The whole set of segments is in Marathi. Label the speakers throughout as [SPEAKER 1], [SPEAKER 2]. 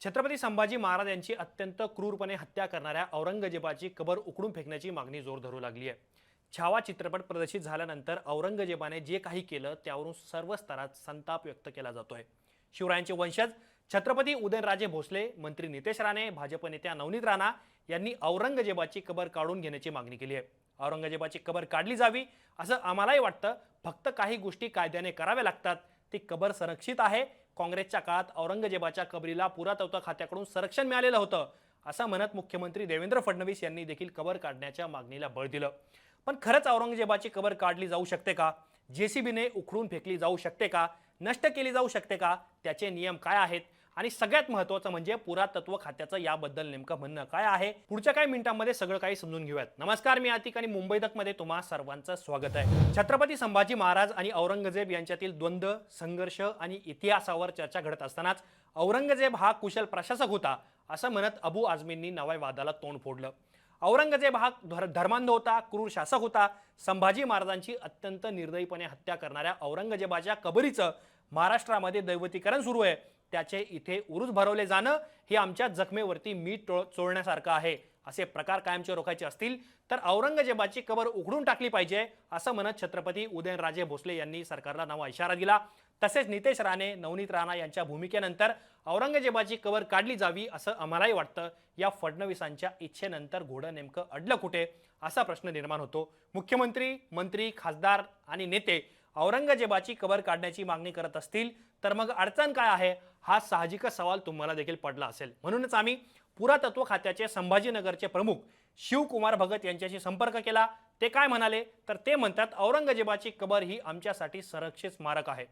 [SPEAKER 1] छत्रपती संभाजी महाराज यांची अत्यंत क्रूरपणे हत्या करणाऱ्या औरंगजेबाची कबर उकडून फेकण्याची मागणी जोर धरू लागली आहे. छावा चित्रपट प्रदर्शित झाल्यानंतर औरंगजेबाने जे काही केलं त्यावरून सर्व स्तरात संताप व्यक्त केला जातोय. शिवरायांचे वंशज छत्रपती उदयनराजे भोसले मंत्री नितेश राणे भाजप नेत्या नवनीत राणा यांनी औरंगजेबाची कबर काढून घेण्याची मागणी केली आहे. औरंगजेबाची कबर काढली जावी असं आम्हालाही वाटतं. फक्त काही गोष्टी कायद्याने कराव्या लागतात. ती कबर संरक्षित आहे. काँग्रेसच्या काळात औरंगजेबाच्या कबरीला पुरातत्व खात्याकडून संरक्षण मिळालेलं होतं. असं म्हणत मुख्यमंत्री देवेंद्र फडणवीस यांनी देखील कबर काढण्याच्या मागणीला बळ दिलं. पण खरंच औरंगजेबाची कबर काढली जाऊ शकते का? जेसीबीने उखडून फेकली जाऊ शकते का? नष्ट केली जाऊ शकते का? त्याचे नियम काय आहेत? आणि सगळ्यात महत्त्वाचं म्हणजे पुरातत्व खात्याचं याबद्दल नेमकं म्हणणं काय आहे? पुढच्या काही मिनिटांमध्ये सगळं काही समजून घेऊयात. नमस्कार मी आतिक आणि मुंबई मध्ये तुम्हा सर्वांचं स्वागत आहे. छत्रपती संभाजी महाराज आणि औरंगजेब यांच्यातील द्वंद्व संघर्ष आणि इतिहासावर चर्चा घडत असतानाच औरंगजेब हा कुशल प्रशासक होता असं म्हणत अबू आझमींनी नव्या वादाला तोंड फोडलं. औरंगजेब हा धर- धर्मांध होता क्रूर शासक होता. संभाजी महाराजांची अत्यंत निर्दयीपणे हत्या करणाऱ्या औरंगजेबाच्या कबरीचं महाराष्ट्रामध्ये दैवतीकरण सुरू आहे. त्याचे इथे उरूज भरवले जाणं हे आमच्या जखमेवरती मीठ टो- चोळण्यासारखं आहे. असे प्रकार कायमचे रोखायचे असतील तर औरंगजेबाची कबर उघडून टाकली पाहिजे असं म्हणत छत्रपती उदयनराजे भोसले यांनी सरकारला नवा इशारा दिला. तसेच नितेश राणे नवनीत राणा यांच्या भूमिकेनंतर औरंगजेबाची कबर काढली जावी असं आम्हालाही वाटतं. या फडणवीसांच्या इच्छेनंतर घोडं नेमकं अडलं कुठे असा प्रश्न निर्माण होतो. मुख्यमंत्री मंत्री खासदार आणि नेते औरंगजेबाची कबर काढण्याची मागणी करत असतील तर मग अडचण काय आहे? हा साहजिकच सवाल तुम्हाला देखील पडला असेल. म्हणूनच आम्ही पुरातत्व खात्याचे संभाजीनगरचे प्रमुख शिवकुमार भगत यांच्याशी संपर्क केला. ते काय म्हणाले? तर ते म्हणतात औरंगजेबाची कबर ही आमच्यासाठी संरक्षित स्मारक आहे.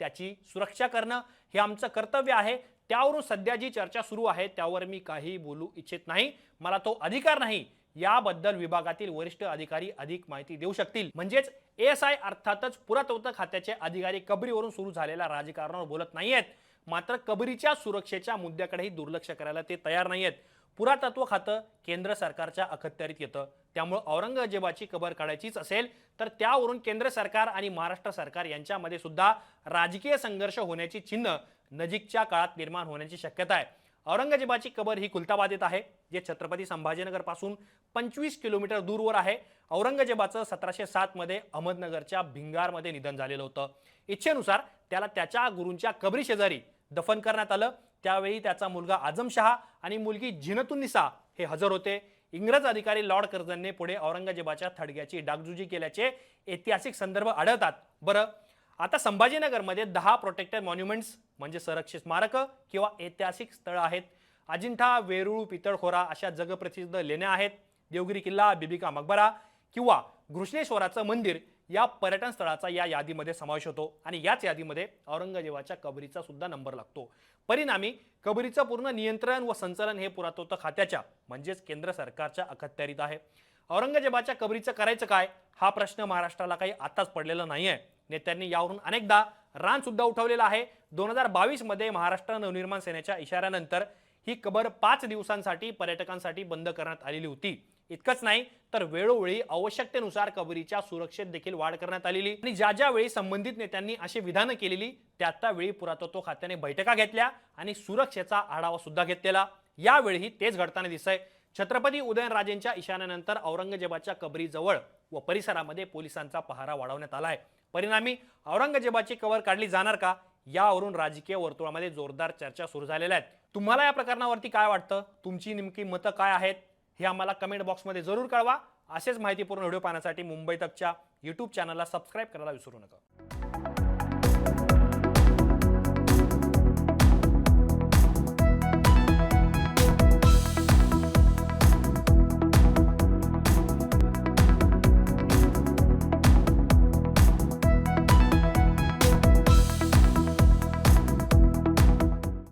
[SPEAKER 1] त्याची सुरक्षा करणं हे आमचं कर्तव्य आहे. त्यावरून सध्या जी चर्चा सुरू आहे त्यावर मी काही बोलू इच्छित नाही. मला तो अधिकार नाही याबद्दल विभागातील वरिष्ठ अधिकारी अधिक माहिती देऊ शकतील. म्हणजेच एस आय अर्थातच पुरातत्व खात्याचे अधिकारी कबरीवरून सुरू झालेल्या राजकारणावर बोलत नाहीयेत. मात्र कबरीच्या सुरक्षेच्या मुद्द्याकडेही दुर्लक्ष करायला ते तयार नाहीयेत. पुरातत्व खातं केंद्र सरकारच्या अखत्यारीत येतं. त्यामुळे औरंगजेबाची कबर काढायचीच असेल तर त्यावरून केंद्र सरकार आणि महाराष्ट्र सरकार यांच्यामध्ये सुद्धा राजकीय संघर्ष होण्याची चिन्ह नजीकच्या काळात निर्माण होण्याची शक्यता आहे. औरंगजेबाची कबर ही कुलताबादेत आहे जे छत्रपती संभाजीनगरपासून पंचवीस किलोमीटर दूरवर आहे. औरंगजेबाचं सतराशे सातमध्ये अहमदनगरच्या भिंगारमध्ये निधन झालेलं होतं. इच्छेनुसार त्याला त्याच्या गुरूंच्या कबरी शेजारी दफन करण्यात आलं. त्यावेळी त्याचा मुलगा आझमशहा आणि मुलगी झिनतुन्निसा हे हजर होते. इंग्रज अधिकारी लॉर्ड कर्जनने पुढे औरंगजेबाच्या थडग्याची डागजुजी केल्याचे ऐतिहासिक संदर्भ आढळतात. बरं आता संभाजीनगरमध्ये दहा प्रोटेक्टेड मॉन्युमेंट्स म्हणजे संरक्षित स्मारकं किंवा ऐतिहासिक स्थळं आहेत. अजिंठा वेरूळ पितळखोरा अशा जगप्रसिद्ध लेण्या आहेत. देवगिरी किल्ला बिबिका मकबरा किंवा घृष्णेश्वराचं मंदिर या पर्यटन स्थळाचा या यादीमध्ये समावेश होतो. आणि याच यादीमध्ये औरंगजेबाच्या कबरीचा सुद्धा नंबर लागतो. परिणामी कबरीचं पूर्ण नियंत्रण व संचलन हे पुरातत्व खात्याच्या म्हणजेच केंद्र सरकारच्या अखत्यारीत आहे. औरंगजेबाच्या कबरीचं करायचं काय? हा प्रश्न महाराष्ट्राला काही आताच पडलेला नाही आहे नेत्यांनी यावरून अनेकदा रान सुद्धा उठवलेला आहे. दोन हजार बावीसमध्ये महाराष्ट्र नवनिर्माण सेनेच्या इशाऱ्यानंतर ही कबर पाच दिवसांसाठी पर्यटकांसाठी बंद करण्यात आलेली होती. इतकंच नाही तर वेळोवेळी आवश्यकतेनुसार कबरीच्या सुरक्षेत देखील वाढ करण्यात आलेली. आणि ज्या ज्या वेळी संबंधित नेत्यांनी अशी विधानं केलेली त्या त्यावेळी पुरातत्व खात्याने बैठका घेतल्या आणि सुरक्षेचा आढावा सुद्धा घेतलेला. यावेळीही तेच घडताना दिसतंय. छत्रपती उदयनराजेंच्या इशाऱ्यानंतर औरंगजेबाच्या कबरीजवळ व परिसरामध्ये पोलिसांचा पहारा वाढवण्यात आला आहे. परिणामी औरंगजेबाची कवर काढली जाणार का? यावरून राजकीय वर्तुळामध्ये जोरदार चर्चा सुरू झालेल्या आहेत. तुम्हाला या प्रकरणावरती काय वाटतं? तुमची नेमकी मतं काय आहेत? हे आम्हाला कमेंट बॉक्समध्ये जरूर कळवा. असेच माहितीपूर्ण व्हिडिओ पाहण्यासाठी मुंबई तकच्या यूट्यूब चॅनलला सबस्क्राईब करायला विसरू नका.